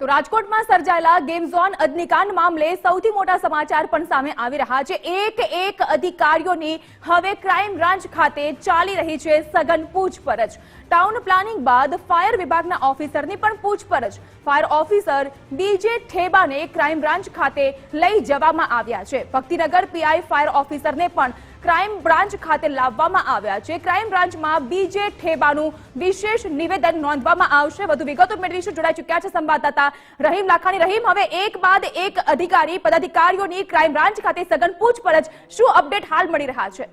તો રાજકોટમાં સર્જાયેલા ગેમ ઝોન અગ્નિકાંડ મામલે સૌથી મોટા સમાચાર પણ સામે આવી રહ્યા છે. એક એક અધિકારીઓની હવે ક્રાઇમ બ્રાન્ચ ખાતે ચાલી રહી છે સઘન પૂછપરછ. ટાઉન પ્લાનિંગ બાદ ફાયર વિભાગના ઓફિસરની પણ પૂછપરછ. ફાયર ઓફિસર બીજે ઠેબાને ક્રાઇમ બ્રાન્ચ ખાતે લઈ જવામાં આવ્યા છે. ભક્તિનગર પીઆઈ ફાયર ઓફિસરને પણ ક્રાઇમ બ્રાન્ચ ખાતે લાવવામાં આવ્યા છે. ક્રાઇમ બ્રાન્ચમાં બીજે ઠેબાનું વિશેષ નિવેદન નોંધવામાં આવશે. વધુ વિગતો મેળવીશું. જોડાઈ ચૂક્યા છે સંવાદદાતા રહીમ લાખાણી. રહીમ, હવે એક બાદ એક અધિકારી, પદાધિકારીઓની ક્રાઇમ બ્રાન્ચ ખાતે સઘન પૂછપરછ. શું અપડેટ હાલ મળી રહ્યા છે?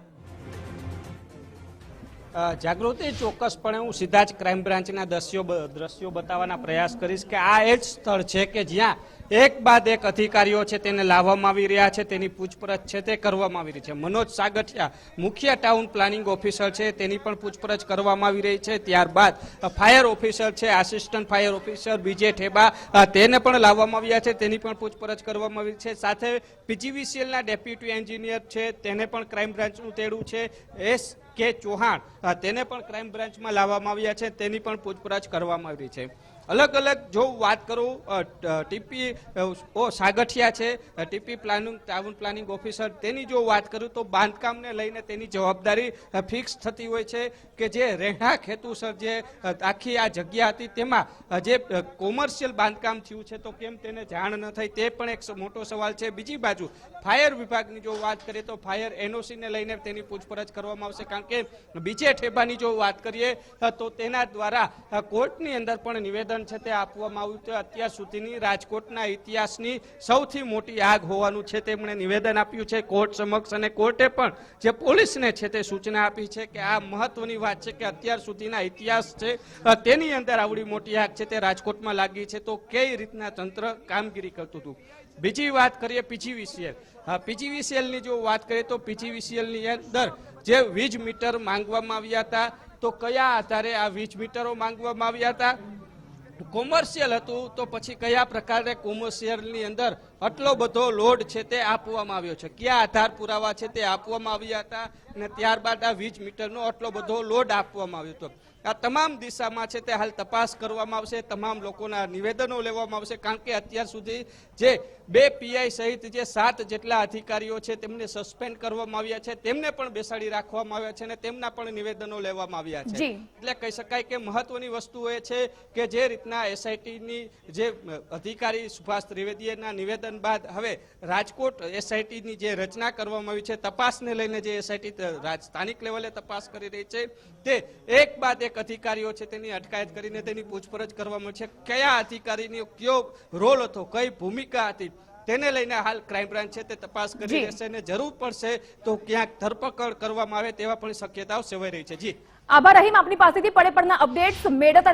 જાગૃતિ ચોક્કસપણે હું સીધા જ ક્રાઇમ બ્રાન્ચના દ્રશ્યો દ્રશ્યો બતાવવાના પ્રયાસ કરીશ કે આ એ જ સ્થળ છે કે જ્યાં એક બાદ એક અધિકારીઓ છે તેને લાવવામાં આવી રહ્યા છે, તેની પૂછપરછ છે તે કરવામાં આવી રહી છે. મનોજ સાગઠિયા, મુખ્ય ટાઉન પ્લાનિંગ ઓફિસર છે, તેની પણ પૂછપરછ કરવામાં આવી રહી છે. ત્યારબાદ ફાયર ઓફિસર છે આસિસ્ટન્ટ ફાયર ઓફિસર બીજે ઠેબા તેને પણ લાવવામાં આવ્યા છે, તેની પણ પૂછપરછ કરવામાં આવી છે. સાથે પીજીવીસીએલના ડેપ્યુટી એન્જિનિયર છે, તેને પણ ક્રાઇમ બ્રાન્ચનું તેડું છે. એસ કે ચૌહાણ તેને પણ ક્રાઇમ બ્રાન્ચમાં લાવવામાં આવ્યા છે. તેની પણ પૂછપરછ કરવામાં આવી છે. અલગ અલગ જો વાત કરું ટીપી ઓ, સાગઠિયા છે T P planning, town planning officer, તેની જો વાત કરું તો બાંધકામને લઈને તેની જવાબદારી ફિક્સ થતી હોય છે કે જે રહેણાંક હેતુસર જે આખી આ જગ્યા હતી, તેમાં જે કોમર્શિયલ બાંધકામ થયું છે, તો કેમ તેને જાણ ન થઈ, તે પણ એક મોટો સવાલ છે. બીજી બાજુ, ફાયર વિભાગની જો વાત કરીએ તો ફાયર એનઓસીને લઈને તેની પૂછપરછ કરવામાં આવશે, કારણ કે બીજે ઠેબાની જો વાત કરીએ તો તેના દ્વારા કોર્ટની અંદર પણ નિવેદન છે તે આપવામાં આવ્યું તે અત્યાર સુધીની રાજકોટના ઇતિહાસની સૌથી મોટી આગ હોવાનું છે તેમણે નિવેદન આપ્યું છે કોર્ટ સમક્ષ અને કોર્ટે પણ જે પોલીસને છે તે સૂચના આપી છે કે આ મહત્વની વાત છે કે અત્યાર સુધીના ઇતિહાસ છે તેની અંદર આવડી મોટી આગ છે તે રાજકોટમાં લાગી છે. તો કઈ રીતના તંત્ર કામગીરી કરતું હતું? બીજી વાત કરીએ પીજીવીસીએલ. પીજીવીસીએલની જો વાત કરીએ તો પીજીવીસીએલની અંદર જે વીજ મીટર માંગવામાં આવ્યા હતા, તો કયા આધારે આ વીજ મીટરો માંગવામાં આવ્યા હતા? કોમર્શિયલ હતું તો પછી કયા પ્રકારે કોમર્શિયલની અંદર આટલો બધો લોડ છે તે આપવામાં આવ્યો છે. કયા આધાર પુરાવા છે તે આપવામાં આવ્યા હતા અને ત્યારબાદ આ વીજ મીટરનો આટલો બધો લોડ આપવામાં આવ્યો હતો. આ તમામ દિશામાં છે તે હાલ તપાસ કરવામાં આવશે તમામ લોકોના નિવેદનો લેવામાં આવશે કારણ કે અત્યાર સુધી જે બે પીઆઈ સહિત જે સાત જેટલા અધિકારીઓ છે તેમને સસ્પેન્ડ કરવામાં આવ્યા છે તેમને પણ બેસાડી રાખવામાં આવ્યા છે અને તેમના પણ નિવેદનો લેવામાં આવ્યા છે. એટલે કહી શકાય કે મહત્વની વસ્તુ એ છે કે જે રીતના એસઆઈટીની જે અધિકારી સુભાષ ત્રિવેદીના નિવેદન બાદ હવે રાજકોટ એસઆઈટીની જે રચના કરવામાં આવી છે તપાસને લઈને જે એસઆઈટી સ્થાનિક લેવલે તપાસ કરી રહી છે તે એક બાદ એક અધિકારીઓ છે તેની અટકાયત કરીને તેની પૂછપરછ કરવામાં છે. કયા અધિકારીનો કયો રોલ હતો કઈ ભૂમિકા હતી તેને લઈને હાલ ક્રાઇમ બ્રાન્ચ છે તે તપાસ કરી રહેશે અને જરૂર પડશે તો ક્યાંક ધરપકડ કરવામાં આવે તેવા પણ શક્યતાઓ સેવાઈ રહી છે. જી. આભાર રહીમ આપની પાસેથી પડે પડના અપડેટ્સ મેળવતા